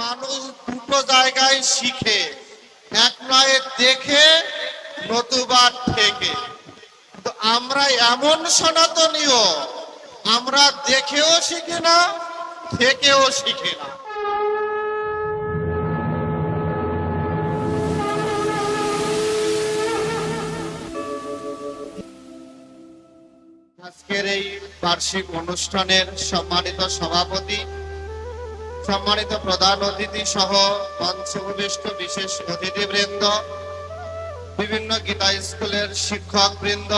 মানুষ দুটো জায়গায় শিখে, এক নয় দেখে নতুবা থেকে তো আমরা এমন সনাতনীয় আমরা দেখেও শিখি না, থেকেও শিখি না। আজকের এই বার্ষিক অনুষ্ঠানের সম্মানিত সভাপতি সম্মানিত প্রধান অতিথি সহ মঞ্চে উপবিষ্ট বিশেষ অতিথিবৃন্দ, বিভিন্ন গীতা স্কুলের শিক্ষক বৃন্দ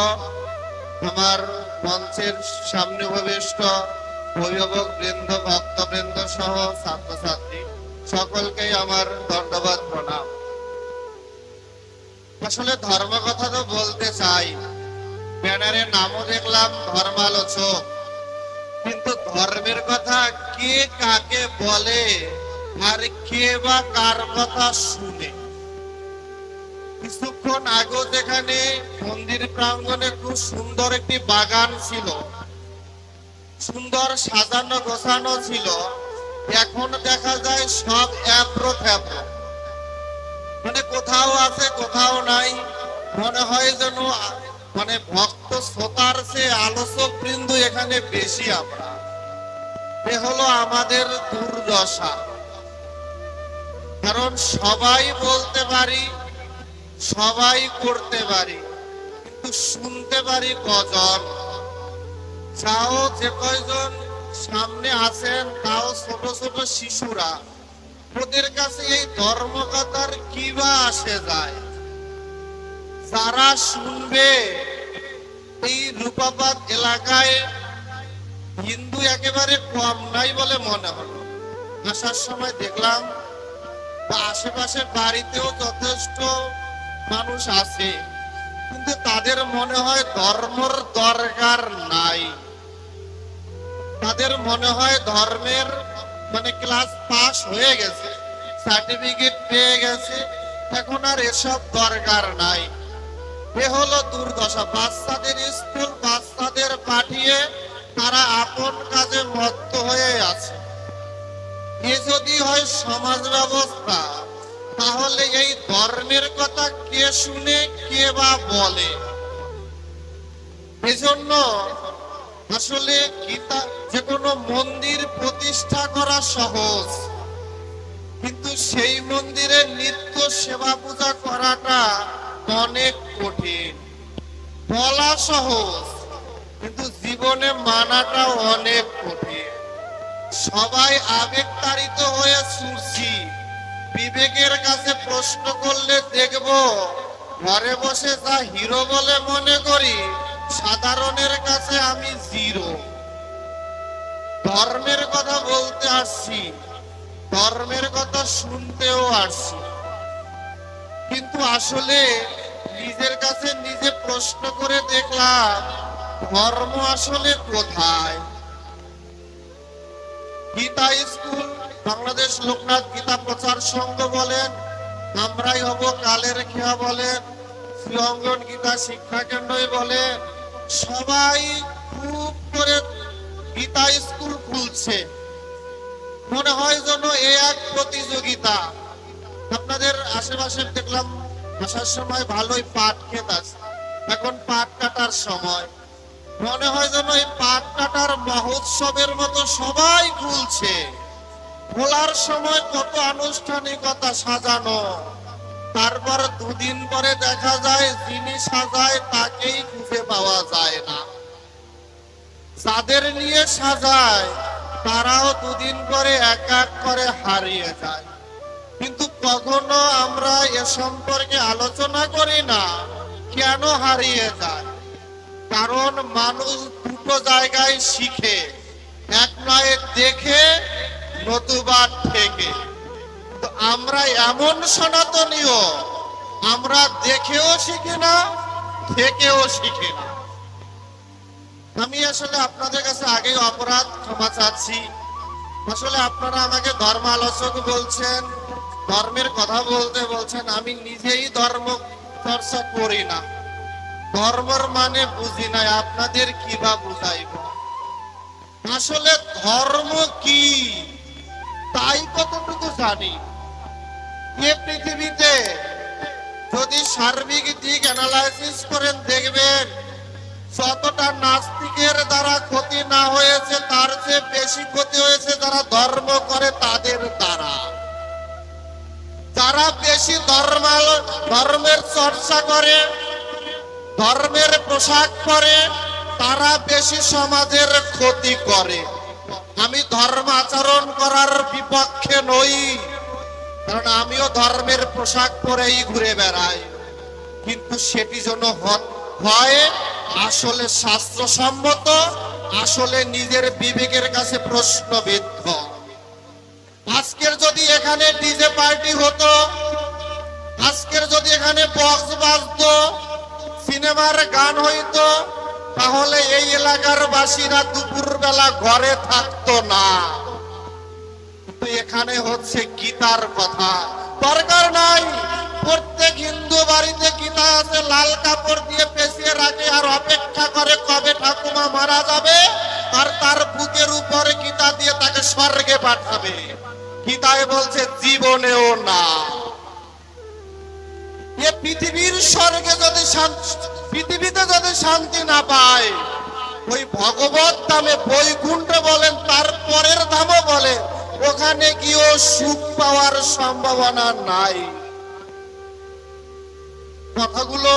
আমার মঞ্চের সামনে উপবিষ্ট অভিভাবক বৃন্দ, ভক্তবৃন্দ সহ ছাত্রছাত্রী, সকলকেই আমার ধন্যবাদ, প্রণাম। আসলে ধর্ম কথা তো বলতে চাই। ব্যানারে নামও দেখলাম, ধর্মালোচক। কিন্তু ধর্মের কথা কে কাকে বলে আর কে বা কার কথা শুনে? কিছুক্ষণ আগেও যেখানে মন্দির প্রাঙ্গণে খুব সুন্দর একটি বাগান ছিল, সুন্দর সাজানো গোছানো ছিল, এখন দেখা যায় সব অ্যাপ্রো থ্যাপ্রো মানে কোথাও আছে, কোথাও নাই, মনে হয় যেন মানে ভক্ত শ্রোতার সে আলোচক বৃন্দ এখানে বেশি আমরা। এ হলো আমাদের দুর্দশা। কারণ সবাই বলতে পারি, সবাই করতে পারি, কিন্তু শুনতে পারি কজন? চাও যে কয়জন সামনে আছেন, তাও ছোট ছোট শিশুরা। ওদের কাছে এই ধর্মকথার কি বা আসে যায়? যারা শুনবে। এই রূপাবাদ এলাকায় হিন্দু একেবারে কম নাই বলে মনে হলো আসার সময় দেখলাম আশেপাশের বাড়িতেও যথেষ্ট মানুষ আছে। কিন্তু তাদের মনে হয় ধর্মর দরকার নাই। তাদের মনে হয় ধর্মের মানে ক্লাস পাস হয়ে গেছে, সার্টিফিকেট পেয়ে গেছে, এখন আর এসব দরকার নাই। এ হলো দুর্দশা। বাচ্চাদের স্কুল, বাচ্চাদের পাঠিয়ে তারা আপন কাজে মত্ত হয়ে আছে। এ যদি হয় সমাজ ব্যবস্থা, তাহলে এই ধর্মের কথা কে শুনে, কে বা বলে? এজন্য আসলে গীতা যে কোনো মন্দির প্রতিষ্ঠা করা সহজ। কিন্তু সেই মন্দিরে নিত্য সেবা পূজা করাটা অনেক কঠিন। বলা সহজ, কিন্তু জীবনে মানাটা অনেক কঠিন। সবাই আবেগ তাড়িত হয়ে ছুটছি বিবেকের কাছে প্রশ্ন করলে দেখব, ঘরে বসে যা হিরো বলে মনে করি, সাধারণের কাছে আমি জিরো। ধর্মের কথা বলতে আসছি, ধর্মের কথা শুনতেও আসছি। কিন্তু আসলে নিজের কাছে নিজে প্রশ্ন করে দেখলাম, ধর্ম আসলে কোথায়? গীতা স্কুল, বাংলাদেশ লোকনাথ গীতা প্রচার সংঘ বলেন, আমরাই হব কালের খেয়া বলেন, শ্রীঅঙ্গন গীতা শিক্ষা কেন্দ্রই বলেন। সবাই খুব করে গীতা স্কুল খুলছে। মনে হয় যেন এ এক প্রতিযোগিতা। আপনাদের আশেপাশে দেখলাম আসার সময় ভালোই পাট ক্ষেত আছে। এখন পাট কাটার সময়। মনে হয় যেন এই পাট কাটার মহোৎসবের মতো সবাই খুলছে খোলার সময় কত আনুষ্ঠানিকতা সাজানো। তারপর দুদিন পরে দেখা যায়, যিনি সাজায় তাকেই খুঁজে পাওয়া যায় না। যাদের নিয়ে সাজায়, তারাও দুদিন পরে এক এক করে হারিয়ে যায়। কিন্তু কখনো আমরা এ সম্পর্কে আলোচনা করি না, কেন হারিয়ে যায়? কারণ মানুষ দুটো জায়গায় শিখে, এক নয় দেখে, নতুবা থেকে তো আমরা এমন সনাতনীয় আমরা দেখেও শিখি না, থেকেও শিখি না। আমি আসলে আপনাদের কাছে আগেই অপরাধ ক্ষমা চাচ্ছি। আসলে আপনারা আমাকে ধর্ম আলোচক বলছেন ধর্মের কথা বলতে বলছেন, আমি নিজেই ধর্ম চর্চা করি না। ধর্মর মানে বুঝি নাই, আপনাদের কি বা বুঝাইব? আসলে ধর্ম কি? তাই কতটুকু জানি। এ পৃথিবীতে যদি সার্বিক দিক অ্যানালাইসিস করেন, দেখবেন যতটা নাস্তিকের দ্বারা ক্ষতি না হয়েছে, তার চেয়ে বেশি ক্ষতি হয়েছে যারা ধর্ম করে তাদের দ্বারা। যারা বেশি ধর্মাল, ধর্মের চর্চা করে, ধর্মের পোশাক পরে, তারা বেশি সমাজের ক্ষতি করে। আমি ধর্ম আচরণ করার বিপক্ষে নই, কারণ আমিও ধর্মের পোশাক পরেই ঘুরে বেড়াই। কিন্তু সেটি যেন হয়, আসলে শাস্ত্রসম্মত, আসলে নিজের বিবেকের কাছে প্রশ্নবিদ্ধ। আজকের যদি এখানে ডিজে পার্টি হতো, আজকের যদি এখানে বক্স বাজতো, সিনেমার গান হইতো, তাহলে এই এলাকার বাসীরা দুপুর বেলা ঘরে থাকতো না। কিন্তু এখানে হচ্ছে গীতার কথা। দরকার নাই, প্রত্যেক হিন্দু বাড়িতে গীতা আছে, লাল কাপড় দিয়ে পেঁচিয়ে রাখে আর অপেক্ষা করে কবে ঠাকুমা মারা যাবে, আর তার বুকের উপরে গীতা দিয়ে তাকে স্বর্গে পাঠাবে। গীতায় বলছে, জীবনেও না। এ পৃথিবীর স্বর্গে যদি পৃথিবীতে যদি শান্তি না পায়, ওই ভগবত ধামে বৈকুণ্ঠ বলেন, তার পরের ধামও বলে, ওখানে গিয়েও সুখ পাওয়ার সম্ভাবনা নাই। কথাগুলো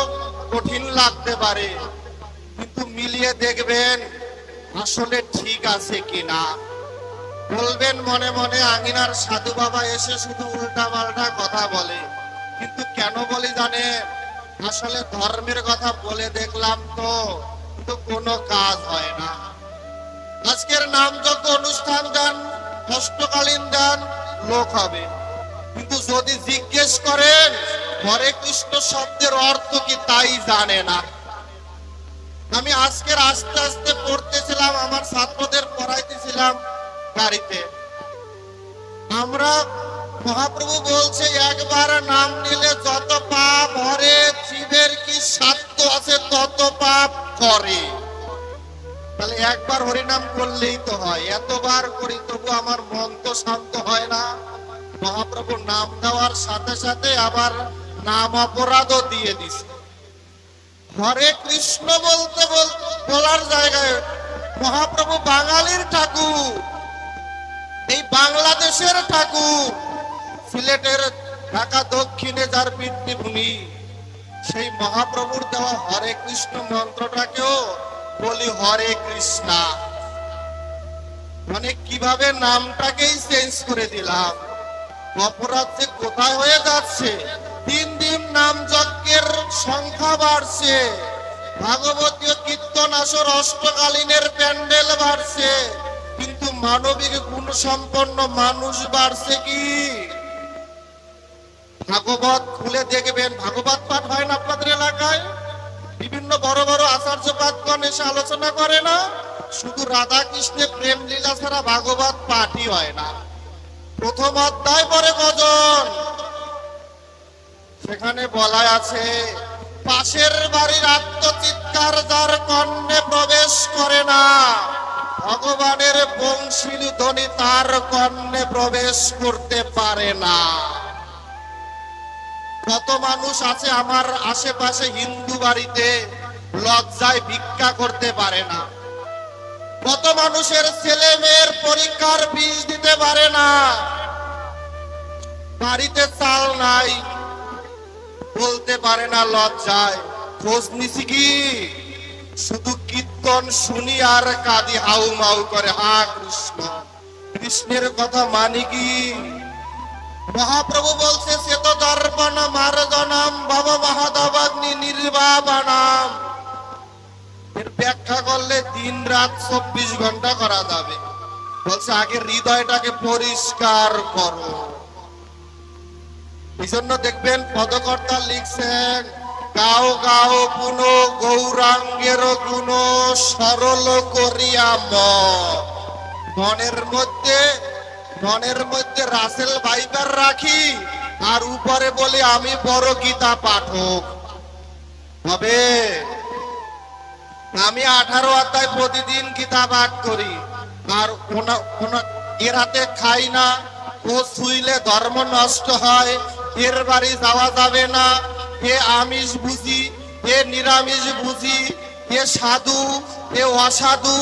কঠিন লাগতে পারে, কিন্তু মিলিয়ে দেখবেন, আসলে ঠিক আছে কিনা। বলবেন মনে মনে আঙিনার সাধু বাবা এসে শুধু উল্টা পাল্টা কথা বলে। কিন্তু কেন বলি জানে? আসলে ধর্মের কথা বলে দেখলাম তো, কিন্তু কোনো কাজ হয় না। আজকের নামযজ্ঞ অনুষ্ঠান দেন, কষ্টকালীন দেন, লোক হবে। কিন্তু যদি জিজ্ঞেস করেন হরে কৃষ্ণ শব্দের অর্থ কি তাই জানে না। আমি আজকের আস্তে আস্তে পড়তেছিলাম, আমার ছাত্রদের পড়াইতেছিলাম। গাড়িতে আমরা মহাপ্রভু বলছে, একবার নাম নিলে যত পাপ হরে, জীবের কি সাধ্য আছে তত পাপ করে। তাহলে একবার হরিনাম করলেই তো হয়, এতবার করি তবু আমার মন তো শান্ত হয় না। মহাপ্রভু নাম দেওয়ার সাথে সাথে আবার নাম অপরাধও দিয়ে দিছে। হরে কৃষ্ণ বলতে বল- বলার জায়গায় মহাপ্রভু বাঙালির ঠাকুর। এই বাংলাদেশের ঠাকুর, সিলেটের ঢাকা দক্ষিণে যার পিতৃভূমি, সেই মহাপ্রভুর দেওয়া হরে কৃষ্ণ মন্ত্রটাকেও বলি হরে কৃষ্ণা। মানে কীভাবে নামটাকেই চেঞ্জ করে দিলাম? অপরাধ যে কোথায় হয়ে যাচ্ছে? দিন দিন নাম যজ্ঞের সংখ্যা বাড়ছে। ভাগবতীয় কীর্তন আসর অষ্টকালীনের প্যান্ডেল বাড়ছে। কিন্তু মানবিক গুণ সম্পন্ন মানুষ বাড়ছে কি? ভাগবত খুলে দেখবেন। ভাগবত পাঠ হয় না আপনাদের এলাকায়? বিভিন্ন বড় বড় আচার্য পাঠগণ এসে আলোচনা করে না? শুধু রাধা কৃষ্ণের প্রেম লীলা ছাড়া ভাগবত পাঠই হয় না। প্রথম অধ্যায় পরে কজন? সেখানে বলা আছে, পাশের বাড়ির আত্মচিৎকার যার কর্ণে প্রবেশ করে না। ভগবানের বংশীল ধ্বনি তার কর্ণে প্রবেশ করতে পারে না। কত মানুষ আছে আমার আশেপাশে হিন্দু বাড়িতে লজ্জায় ভিক্ষা করতে পারে না। কত মানুষের ছেলে মেয়ের পরীক্ষার বীজ দিতে পারে না। বাড়িতে চাল নাই, বলতে পারে না লজ্জায়। খোঁজ নিছি কি? শুধু কীর্তন শুনি আর কাঁদি হাউ মাউ করে, হা কৃষ্ণ। কৃষ্ণের কথা মানি কি? মহাপ্রভু বলছে, সে তো দর্পণ মার্জনাম ভব মহাদবাগ্নি নির্বাবানাম এর ব্যাখ্যা করলে দিন রাত চব্বিশ ঘণ্টা করা যাবে। বলছে, আগে হৃদয়টাকে পরিষ্কার করো। এই জন্য দেখবেন পদকর্তা লিখছেন গাও গাও পুন গৌরাঙ্গের গুণ সরল করিয়া মন। মনের মধ্যে মনের মধ্যে রাসেল ভাইবার রাখি, আর উপরে বলি আমি বড় গীতা পাঠক হবে আমি আঠারো অধ্যায় প্রতিদিন গীতা পাঠ করি, আর কোন কোন এর হাতে খাই না, ও শুইলে ধর্ম নষ্ট হয়, এর বাড়ি যাওয়া যাবে না এ আমিষ বুঝি কে নিরামিষ বুঝি এ সাধু এ অসাধু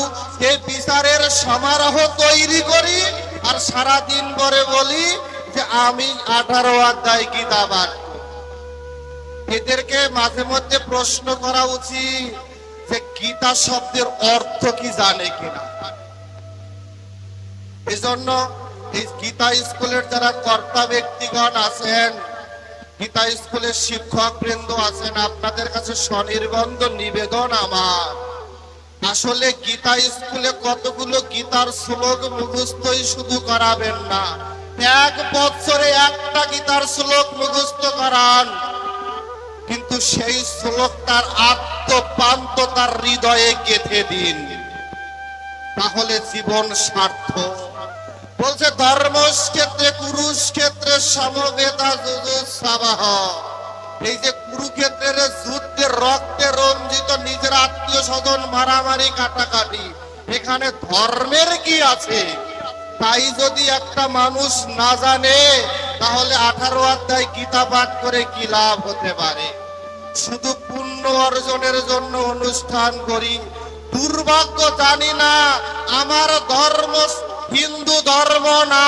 এ বিচারের সমারোহ তৈরি করি, আর সারা দিন পরে বলি যে আমি আঠারো অধ্যায় পাঠ এদেরকে মাঝে মধ্যে প্রশ্ন করা উচিত যে গীতা শব্দের অর্থ কি জানে কিনা। এজন্য এই গীতা স্কুলের যারা কর্তা ব্যক্তিগণ আছেন গীতা স্কুলের শিক্ষক বৃন্দ আছেন, আপনাদের কাছে স্বনির্বন্ধ নিবেদন আমার। আসলে গীতা স্কুলে কতগুলো গীতার শ্লোক মুখস্থই শুধু করাবেন না, এক বছরে একটা গীতার শ্লোক মুখস্থ করান। কিন্তু সেই শ্লোক তার আত্মপান্ত তার হৃদয়ে গেঁথে দিন। তাহলে জীবন সার্থক। বলছে, ধর্মস ক্ষেত্রে কুরুষ ক্ষেত্রে সমবেতা যুজুৎসাবাহ এই যে কুরুক্ষেত্রের যুদ্ধে রক্তে রঞ্জিত নিজের আত্মীয় স্বজন মারামারি কাটাকাটি, এখানে ধর্মের কি আছে? তাই যদি একটা মানুষ না জানে, তাহলে আঠারো অধ্যায় গীতা পাঠ করে কি লাভ হতে পারে? শুধু পুণ্য অর্জনের জন্য অনুষ্ঠান করি, দুর্ভাগ্য জানি না, আমার ধর্ম হিন্দু ধর্ম না।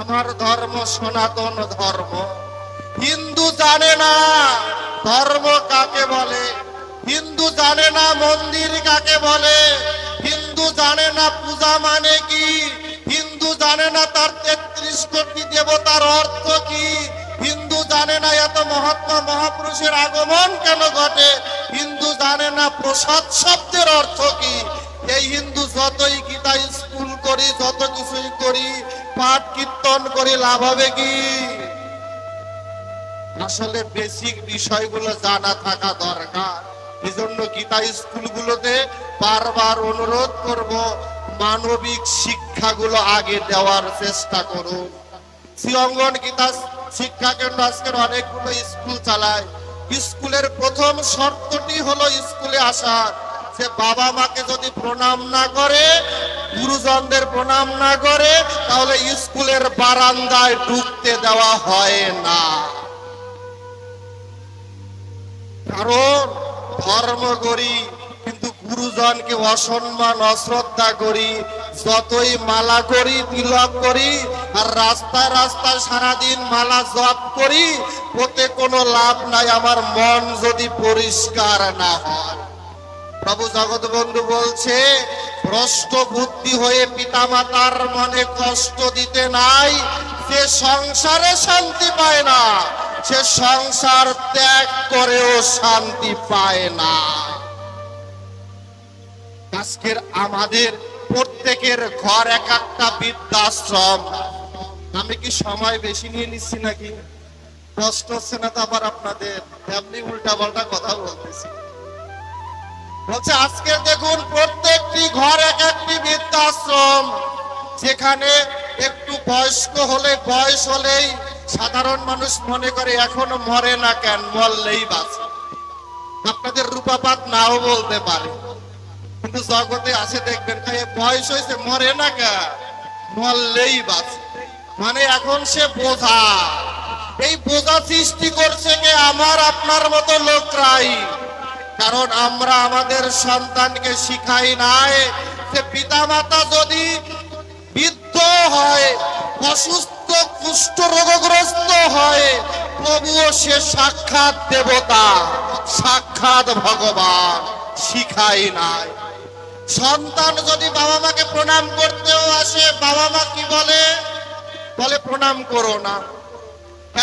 আমার ধর্ম সনাতন ধর্ম। হিন্দু জানে না ধর্ম কাকে বলে। হিন্দু জানে না মন্দির কাকে বলে। হিন্দু জানে না পূজা মানে কি। হিন্দু জানে না তার তেত্রিশ কোটি দেবতার অর্থ কি। হিন্দু জানে না এত মহাত্মা মহাপুরুষের আগমন কেন ঘটে। হিন্দু জানে না প্রসাদ শব্দের অর্থ কি। এই হিন্দু যতই গীতা স্কুল করি, যত কিছুই করি, পাঠ কীর্তন করি, লাভ হবে কি? আসলে বেসিক বিষয়গুলো জানা থাকা দরকার। এজন্য গীতা স্কুলগুলোতে বারবার অনুরোধ করব, মানবিক শিক্ষাগুলো আগে দেওয়ার চেষ্টা করুন। শ্রীঅঙ্গন গীতা শিক্ষা কেন্দ্র আজকের অনেকগুলো স্কুল চালায়। স্কুলের প্রথম শর্তটি হলো স্কুলে আসার। যে বাবা মাকে যদি প্রণাম না করে, গুরুজনদের প্রণাম না করে, তাহলে স্কুলের বারান্দায় ঢুকতে দেওয়া হয় না। কারণ ধর্ম করি কিন্তু গুরুজনকে অসম্মান, অশ্রদ্ধা করি যতই মালা করি তিলক করি আর রাস্তায় রাস্তায় সারাদিন মালা জপ করি ওতে কোনো লাভ নাই, আমার মন যদি পরিষ্কার না হয়। প্রভু জগৎ বন্ধু বলছে, ভ্রষ্ট বুদ্ধি হয়ে পিতামাতার মনে কষ্ট দিতে নাই, সে সংসারে শান্তি পায় না, সে সংসার ত্যাগ করেও শান্তি পায় না। আজকের আমাদের প্রত্যেকের ঘর এক একটা বৃদ্ধাশ্রম। আমি কি সময় বেশি নিয়ে নিচ্ছি নাকি? কষ্ট হচ্ছে না তো আবার আপনাদের। এমনি উল্টা পাল্টা কথা বলতেছি বলছে, আজকে দেখুন প্রত্যেকটি ঘর এক একটি বৃদ্ধাশ্রম, যেখানে একটু বয়স্ক হলে, বয়স হলেই সাধারণ মানুষ মনে করে এখনও মরে না কেন, মরলেই বাঁচে। আপনাদের রূপাপাত নাও বলতে পারে। কিন্তু জগতে আসে দেখবেন বয়স হয়েছে, মরে না কেন, মরলেই বাঁচে। মানে এখন সে বোঝা। এই বোঝা সৃষ্টি করছে কে? আমার, আপনার মতো লোকরাই। কারণ আমরা আমাদের সন্তানকে শিখাই নাই যে পিতামাতা যদি বৃদ্ধ হয়, অসুস্থ, কুষ্ঠ রোগগ্রস্ত হয়, তবুও সে সাক্ষাৎ দেবতা, সাক্ষাৎ ভগবান, শিখাই নাই। সন্তান যদি বাবা মাকে প্রণাম করতেও আসে বাবা মা কি বলে? বলে, প্রণাম করো না।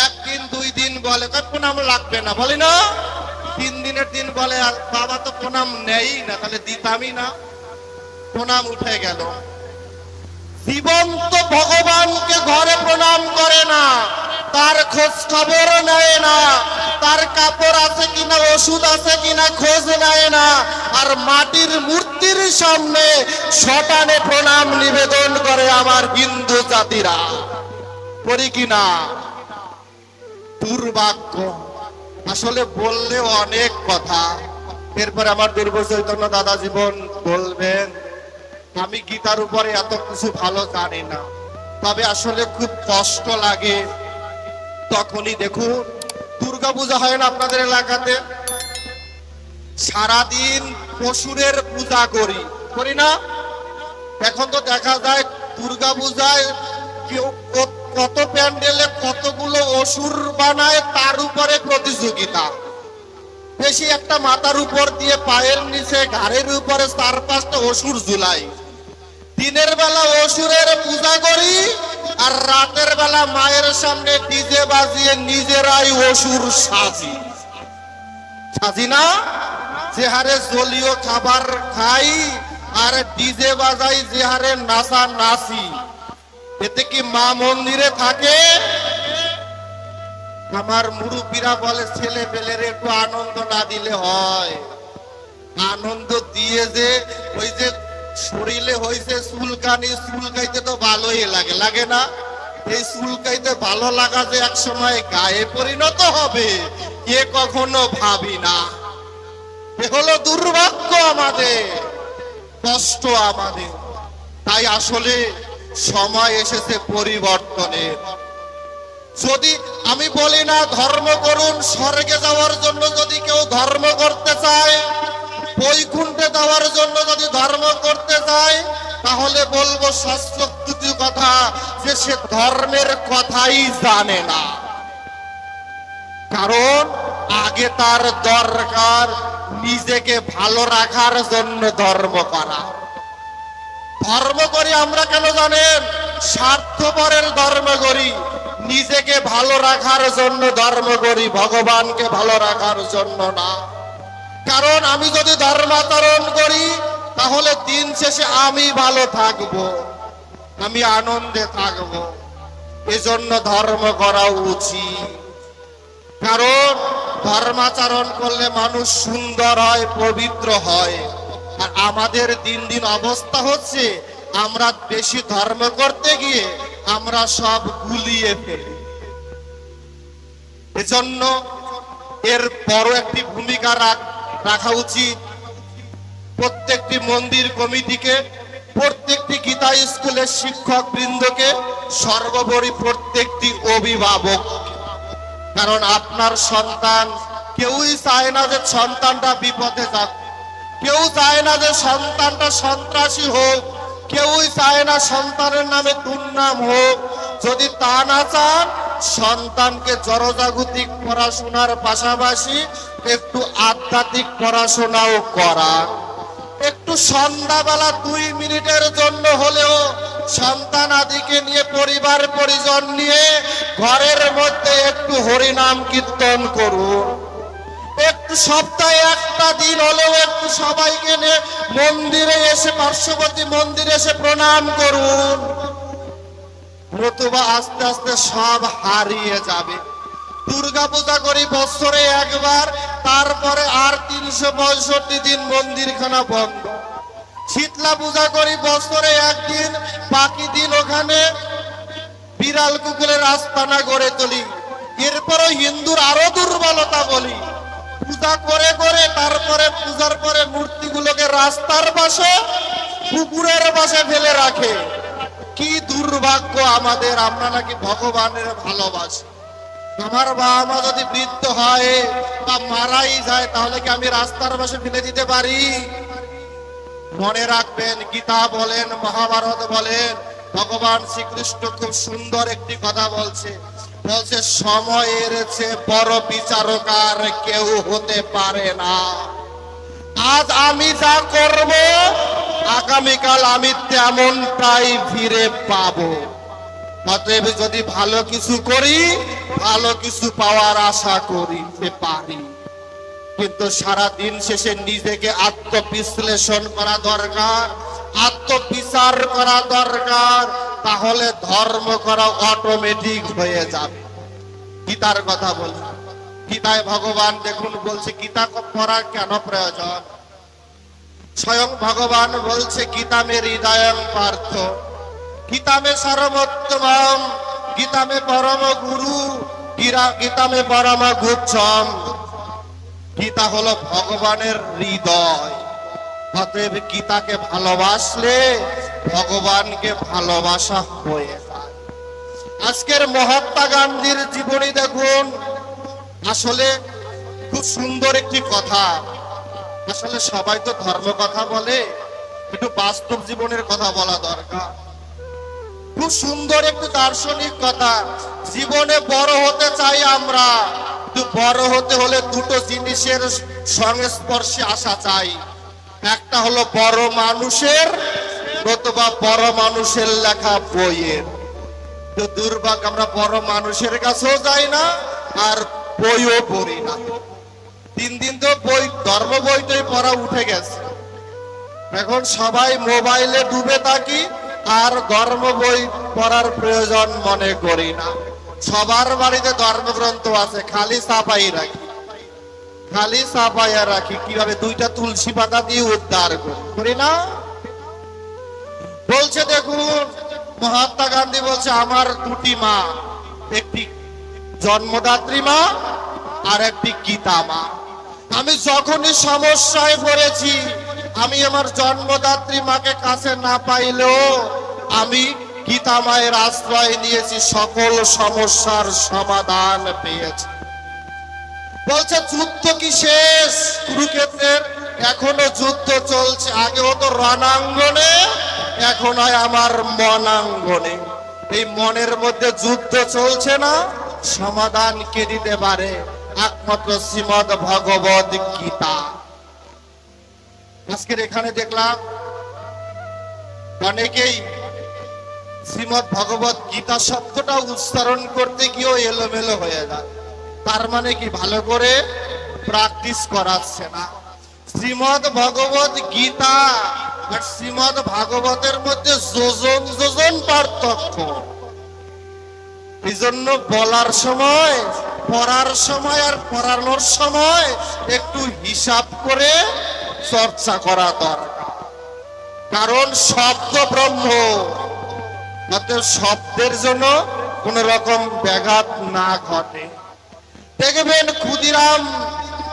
একদিন, দুই দিন বলে প্রণাম লাগবে না। বলে, না। তিন দিনের দিন বলে, আর বাবা তো প্রণাম নেই না, তাহলে দিতামই না। প্রণাম উঠে গেল। জীবন্ত ভগবানকে ঘরে প্রণাম করে না, তার খোঁজ খবর নেয় না, তার কাপড় আছে কিনা, ওষুধ আছে কিনা খোঁজ নেয় না, আর মাটির মূর্তির সামনে শটানে প্রণাম নিবেদন করে আমার হিন্দু জাতিরা। করি কিনা? দুর্ভাগ্য। আসলে বললে অনেক কথা। এরপরে আমার দুর্গ চৈতন্য দাদা জীবন বলবেন, আমি গীতার উপরে এত কিছু ভালো জানি না। তবে আসলে খুব কষ্ট লাগে। তখনই দেখুন দুর্গা পূজা হয় না আপনাদের এলাকাতে? সারাদিন পশুরের পূজা করি। করি না? এখন তো দেখা যায় দুর্গা পূজায় কেউ কত- প্যান্ডেলে কতগুলো অসুর বানায় তার উপরে প্রতিযোগিতা। বেশি একটা মাথার উপর দিয়ে পায়ের নিচে, ঘাড়ের উপরে চার পাঁচটা অসুর ঝুলাই। দিনের বেলা অসুরের পূজা করি আর রাতের বেলা মায়ের সামনে ডিজে বাজিয়ে নিজেরাই অসুর সাজি। সাজি না? যে হারে জলীয় খাবার খাই আর ডিজে বাজাই যে হারে নাচা নাচি। এতে কি মা মন্দিরে থাকে? আমার মুরব্বীরা বলে, ছেলে পেলের একটু আনন্দ না দিলে হয়। আনন্দ দিয়ে যে ওই যে শরীরে হয়েছে চুলকানি চুলকাইতে তো ভালোই লাগে লাগে না? এই চুলকাইতে ভালো লাগা যে এক সময় গায়ে পরিণত হবে কে কখনো ভাবি না। এ হলো দুর্ভাগ্য আমাদের, কষ্ট আমাদের। তাই আসলে সময় এসেছে পরিবর্তনের। যদি আমি বলি না ধর্ম করুন, স্বর্গে যাওয়ার জন্য যদি কেউ ধর্ম করতে চায়, বৈকুণ্ঠে যাওয়ার জন্য যদি ধর্ম করতে চায়, তাহলে বলব শাস্ত্রোক্তি কথা যে সে ধর্মের কথাই জানে না। কারণ আগে তার দরকার নিজেকে ভালো রাখার জন্য ধর্ম করা। ধর্ম করি আমরা কেন জানেন? স্বার্থপরের ধর্ম করি। নিজেকে ভালো রাখার জন্য ধর্ম করি, ভগবানকে ভালো রাখার জন্য না। কারণ আমি যদি ধর্মাচরণ করি, তাহলে দিন শেষে আমি ভালো থাকব, আমি আনন্দে থাকব। এজন্য ধর্ম করা উচিত। কারণ ধর্মাচরণ করলে মানুষ সুন্দর হয়, পবিত্র হয়। আর আমাদের দিন দিন অবস্থা হচ্ছে, আমরা বেশি ধর্ম করতে গিয়ে আমরা সব গুলিয়ে ফেলি। এজন্য এর বড় একটি ভূমিকা রাখ- উচিত। প্রত্যেকটি মন্দির কমিটিকে, প্রত্যেকটি গীতা স্কুলের শিক্ষক বৃন্দকে সর্বোপরি প্রত্যেকটি অভিভাবক কারণ আপনার সন্তান কেউই চায় না যে সন্তানটা বিপদে যাক। কেউ চায় না যে সন্তানটা সন্ত্রাসী হোক, কেউই চায় না সন্তানের নামে দুর্নাম হোক। যদি তা না চান, সন্তানকে জনজাগতিক পড়াশোনার পাশাপাশি একটু আধ্যাত্মিক পড়াশোনাও করা। একটু সন্ধ্যাবেলা দুই মিনিটের জন্য হলেও সন্তান আদিকে নিয়ে পরিবার পরিজন নিয়ে ঘরের মধ্যে একটু হরিনাম কীর্তন করুন। একটু সপ্তাহে একটা দিন হলেও একটু সবাইকে নিয়ে মন্দিরে এসে, পার্শ্ববর্তী মন্দিরে এসে প্রণাম করুন। নতুবা আস্তে আস্তে সব হারিয়ে যাবে। দুর্গা পূজা করি বছরে একবার, তারপরে আর তিনশো পঁয়ষট্টি দিন মন্দিরখানা বন্ধ। শীতলা পূজা করি বছরে একদিন, বাকি দিন ওখানে বিড়াল কুকুরের আস্তানা গড়ে তুলি। এরপরও হিন্দুর আরও বলি পূজা করে করে তারপরে পূজার পরে মূর্তিগুলোকে রাস্তার পাশে, পুকুরের পাশে ফেলে রাখে। কি দুর্ভাগ্য আমাদের, আমরা নাকি ভগবানের ভালোবাসি। আমার বাবা মা যদি বৃদ্ধ হয় বা মারাই যায়, তাহলে কি আমি রাস্তার পাশে ফেলে দিতে পারি? মনে রাখবেন, গীতা বলেন, মহাভারত বলেন, ভগবান শ্রীকৃষ্ণ খুব সুন্দর একটি কথা বলছে। বলছে সময়ের চেয়ে বড় বিচারক আর কেউ হতে পারে না। আজ আমি যা করব, আগামীকাল আমি তেমনটাই ফিরে পাবো। অতএব যদি ভালো কিছু করি, ভালো কিছু পাওয়ার আশা করিতে পারি। কিন্তু সারা দিন শেষে নিজেকে আত্মবিশ্লেষণ করা দরকার, আত্মবিচার করা দরকার তাহলে ধর্ম করা অটোমেটিক হয়ে যাবে। গীতার কথা বলি গীতায় ভগবান দেখুন বলছে, গীতা পড়া কেন প্রয়োজন? স্বয়ং ভগবান বলছে, গীতা মে হৃদয়ং পার্থ। গীতা মে সর্বোত্তম গীতা মে পরম গুরু। গীরা- গীতা মে পরম গুচ্ছম। গীতা হলো ভগবানের হৃদয়। অতএব গীতাকে ভালোবাসলে ভগবানকে ভালোবাসা হয়ে যায়। আজকের মহাত্মা গান্ধীর জীবনী দেখুন। আসলে খুব সুন্দর একটি কথা। আসলে সবাই তো ধর্ম কথা বলে, একটু বাস্তব জীবনের কথা বলা দরকার। খুব সুন্দর একটু দার্শনিক কথা, জীবনে বড় হতে চাই আমরা, কিন্তু বড় হতে হলে দুটো জিনিসের সংস্পর্শে আসা চাই। একটা হলো বড় মানুষের, নতুবা বড় মানুষের লেখা বইয়ের। তো দুর্ভাগ্য, আমরা বড় মানুষের কাছেও যাই না, আর বইও পড়ি না। তিন দিন তো বই, ধর্ম বইটাই পড়া উঠে গেছে। এখন সবাই মোবাইলে ডুবে থাকি, আর ধর্ম বই পড়ার প্রয়োজন মনে করি না। সবার বাড়িতে ধর্মগ্রন্থ আছে, খালি চাপাই রাখি। খালি চাপাইয়া রাখি, কীভাবে দুইটা তুলসী পাতা দিয়ে উদ্ধার করি না? বলছে, দেখুন, মহাত্মা গান্ধী বলছে, আমার দুটি মা, একটি জন্মদাত্রী মা আর একটি গীতা মা। আমি যখনই সমস্যায় পড়েছি, আমি আমার জন্মদাত্রী মাকে কাছে না পাইলেও আমি গীতা মায়ের আশ্রয় নিয়েছি, সকল সমস্যার সমাধান পেয়েছি। বলছে, যুদ্ধ কি শেষ? কুরুক্ষেত্রের এখনও যুদ্ধ চলছে। আগে হতো রণাঙ্গনে, এখন হয় আমার মনাঙ্গনে। এই মনের মধ্যে যুদ্ধ চলছে না, সমাধান কে দিতে পারে? একমাত্র শ্রীমদ ভগবত গীতা। আজকের এখানে দেখলাম, অনেকেই শ্রীমদ ভগবত গীতা শব্দটা উচ্চারণ করতে গিয়েও এলোমেলো হয়ে যায়। তার মানে কি ভালো করে প্র্যাকটিস করাচ্ছে না। শ্রীমদ ভগবত গীতা আর শ্রীমদ ভাগবতের মধ্যে যোজন যোজন পার্থক্য। এই জন্য বলার সময়, পড়ার সময় আর পড়ানোর সময় একটু হিসাব করে চর্চা করা দরকার। কারণ শব্দ ব্রহ্ম, অতএব শব্দের জন্য কোন রকম ব্যাঘাত না ঘটে। দেখবেন ক্ষুদিরাম,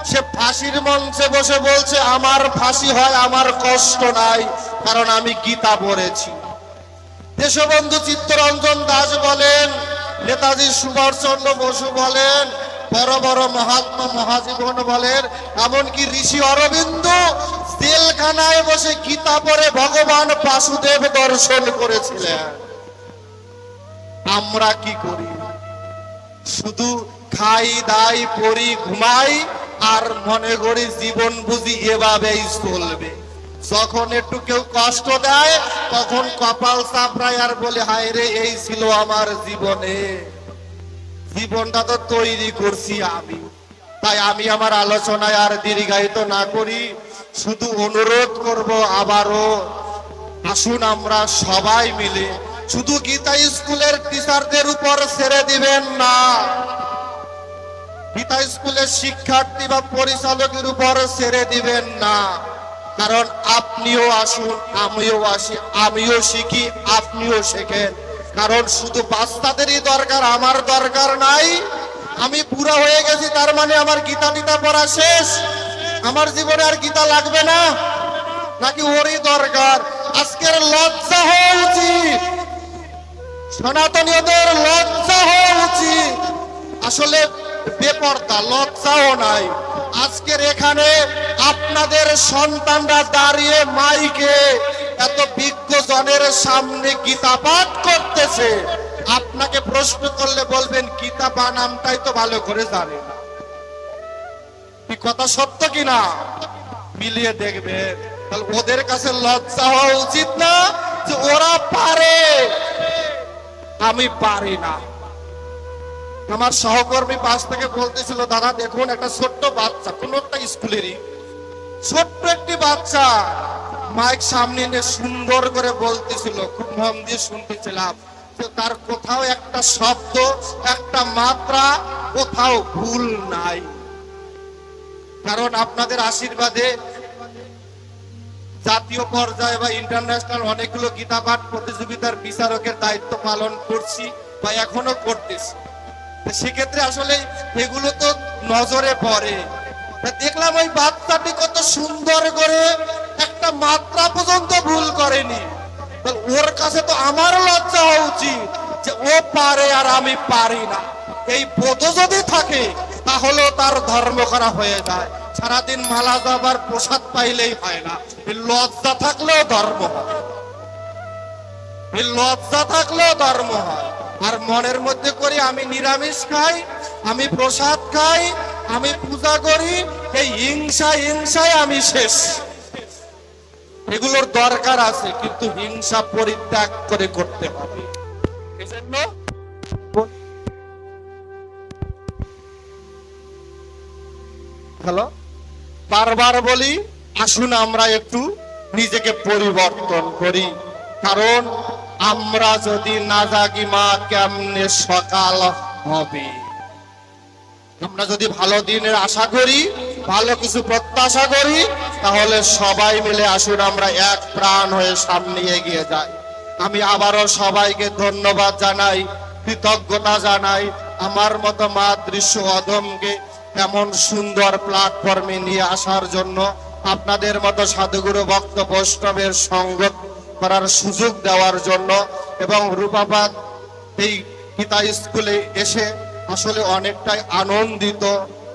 সে ফাঁসির মঞ্চে বসে বলছে, আমার ফাঁসি হয়, আমার কষ্ট নাই, কারণ আমি গীতা পড়েছি। দেশবন্ধু চিত্তরঞ্জন দাস বলেন, নেতাজি সুভাষচন্দ্র বসু বলেন, বড় বড় মহাত্মা মহাজীবন বলেন, এমনকি ঋষি অরবিন্দ জেলখানায় বসে গীতা পড়ে ভগবান বাসুদেব দর্শন করেছিলেন। আমরা কি করি? শুধু খাই দাই পরি ঘুমাই, আর মনে করি জীবন বুঝি এভাবেই চলবে। যখন একটু কেউ কষ্ট দেয়, তখন কপাল চাপড়ায় আর বলে, হায় রে, এই ছিল আমার জীবনে। জীবনটা তো তৈরি করছি আমি। তাই আমি আমার আলোচনায় আর দীর্ঘায়িত না করি, শুধু অনুরোধ করব আবারও। আসুন আমরা সবাই মিলে, শুধু গীতা স্কুলের টিচারদের উপর ছেড়ে দিবেন না। গীতা স্কুলের শিক্ষার্থী বা পরিচালকের উপর ছেড়ে দিবেন না। কারণ আপনিও আসুন, আমিও আসি, আমিও শিখি, আপনিও শেখেন। কারণ শুধু বাচ্চাদেরই দরকার, আমার দরকার নাই। আমি পুরা হয়ে গেছি, তার মানে আমার গীতা টিতা পড়া শেষ। আমার জীবনে আর গীতা লাগবে না। নাকি ওরই দরকার? আজকের লজ্জা হওয়া উচিত। সনাতনীয়দের লজ্জা হওয়া উচিত। আসলে বেপরদা, লজ্জাও নাই। আজকের এখানে আপনাদের সন্তানরা দাঁড়িয়ে মাইকে এত বিজ্ঞ জনের সামনে গীতা পাঠ করতেছে। আপনাকে প্রশ্ন করলে বলবেন গীতা বা নামটাই তো ভালো করে জানে না। কথা সত্য কিনা? মিলিয়ে দেখবেন। তাহলে ওদের কাছে লজ্জা হওয়া উচিত না যে ওরা পারে। আমি পারি না। আমার সহকর্মী পাশ থেকে বলতেছিল, দাদা, দেখুন, একটা ছোট্ট বাচ্চা, কোন একটা স্কুলেরই। ছোট্ট একটি বাচ্চা। মাইক সামনে এনে সুন্দর করে বলতেছিল, খুব মন দিয়ে শুনতেছিলাম। তার কোথাও একটা শব্দ, একটা মাত্রা, কোথাও ভুল নাই। কারণ আপনাদের আশীর্বাদে জাতীয় পর্যায়ে বা ইন্টারন্যাশনাল অনেকগুলো গীতা পাঠ প্রতিযোগিতার বিচারকের দায়িত্ব পালন করছি বা এখনও করতেছি। সেক্ষেত্রে আসলে এগুলো তো নজরে পড়ে। দেখলাম ওই বাচ্চাটি কত সুন্দর করে একটা মাত্রা পর্যন্ত ভুল করেনি। ওর কাছে তো আমার লজ্জা হওয়া উচিত যে ও পারে আর আমি পারি না। এই বোধ যদি থাকে তাহলে তার ধর্ম করা হয়ে যায়। সারাদিন মালা যাবার প্রসাদ পাইলেই হয় না। লজ্জা থাকলেও ধর্ম হয়। লজ্জা থাকলেও ধর্ম হয়। আর মনের মধ্যে করি আমি নিরামিষ খাই, আমি প্রসাদ খাই, আমি পূজা করি, এই হিংসা হিংসায় আমি শেষ। এগুলোর দরকার আছে, কিন্তু হিংসা পরিত্যাগ করে করতে হবে। এজন্য হ্যালো? বারবার বলি, আসুন আমরা একটু নিজেকে পরিবর্তন করি। কারণ আমরা যদি না জাগি, মা, কেমনে সকাল হবে? আমরা যদি ভালো দিনের আশা করি, ভালো কিছু প্রত্যাশা করি, তাহলে সবাই মিলে আসুন, আমরা এক প্রাণ হয়ে সামনে এগিয়ে যাই। আমি আবারও সবাইকে ধন্যবাদ জানাই, কৃতজ্ঞতা জানাই, আমার মতো মা দৃশ্য অদমকে এমন সুন্দর প্ল্যাটফর্মে নিয়ে আসার জন্য। আপনাদের মতো সাধুগুরু ভক্ত বৈষ্ণবের সঙ্গত করার সুযোগ দেওয়ার জন্য এবং রূপাবাদ এই গীতা স্কুলে এসে আসলে অনেকটাই আনন্দিত,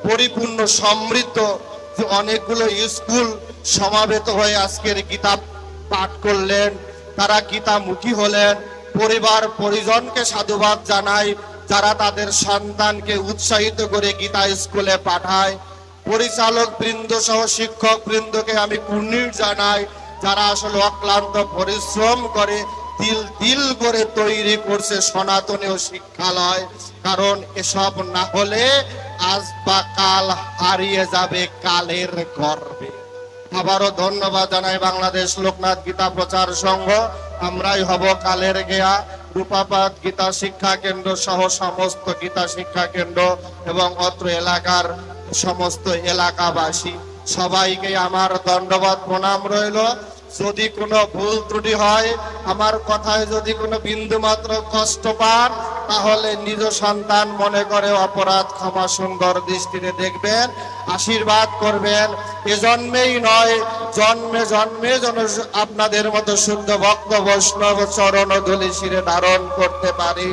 পরিপূর্ণ, সমৃদ্ধ যে অনেকগুলো স্কুল সমাবেত হয়ে আজকের গীতা পাঠ করলেন। তারা গীতামুখী হলেন। পরিবার, পরিজনকে সাধুবাদ জানাই। যারা তাদের সন্তানকে উৎসাহিত করে গীতা স্কুলে পাঠায়। পরিচালক বৃন্দ সহ শিক্ষক বৃন্দকে আমি কুর্নির জানাই। যারা আসলে অক্লান্ত পরিশ্রম করে দিল দিল করে তৈরি করছে সনাতনীয় শিক্ষালয়, কারণ এসব না হলে আজ বা কাল হারিয়ে যাবে কালের গর্বে। আবারও ধন্যবাদ জানাই বাংলাদেশ লোকনাথ গীতা প্রচার সংঘ। আমরাই হব কালের গেয়া। রূপাপাত গীতা শিক্ষা কেন্দ্র সহ সমস্ত গীতা শিক্ষা কেন্দ্র এবং অত্র এলাকার সমস্ত এলাকাবাসী। সবাইকে আমার দণ্ডবাদ, প্রণাম রইল। যদি কোনো ভুল ত্রুটি হয়, আমার কথায় যদি কোনো বিন্দু মাত্র কষ্ট পান, তাহলে নিজ সন্তান মনে করে অপরাধ ক্ষমা সুন্দর দৃষ্টিতে দেখবেন, আশীর্বাদ করবেন। এ জন্মেই নয়, জন্মে জন্মে যেন আপনাদের মতো শুদ্ধ ভক্ত বৈষ্ণব চরণ ধুলি শিরে ধারণ করতে পারি।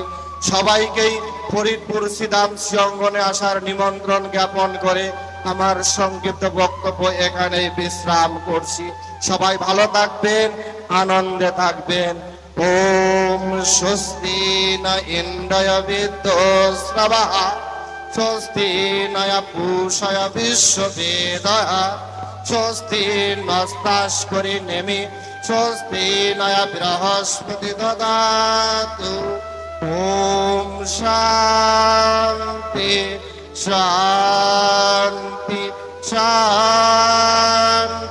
সবাইকেই ফরিদপুর সিদাম অঙ্গনে আসার নিমন্ত্রণ জ্ঞাপন করে আমার সংক্ষিপ্ত বক্তব্য এখানেই বিশ্রাম করছি। সবাই ভালো থাকবেন, আনন্দে থাকবেন। ওম স্বস্তি না ইন্দ্রয় বিদ্যস্রবা স্বস্তি নয় পূষয় বিশ্ববেদ স্বস্তি নস্তাস করি নেমি, স্বস্তি নয় বৃহস্পতি দদাতু। ওম শান্তি শান্তি শান্তি।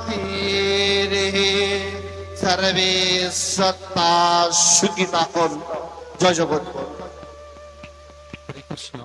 সত্তা সুখিতা হন জয় জগৎ কৃষ্ণ।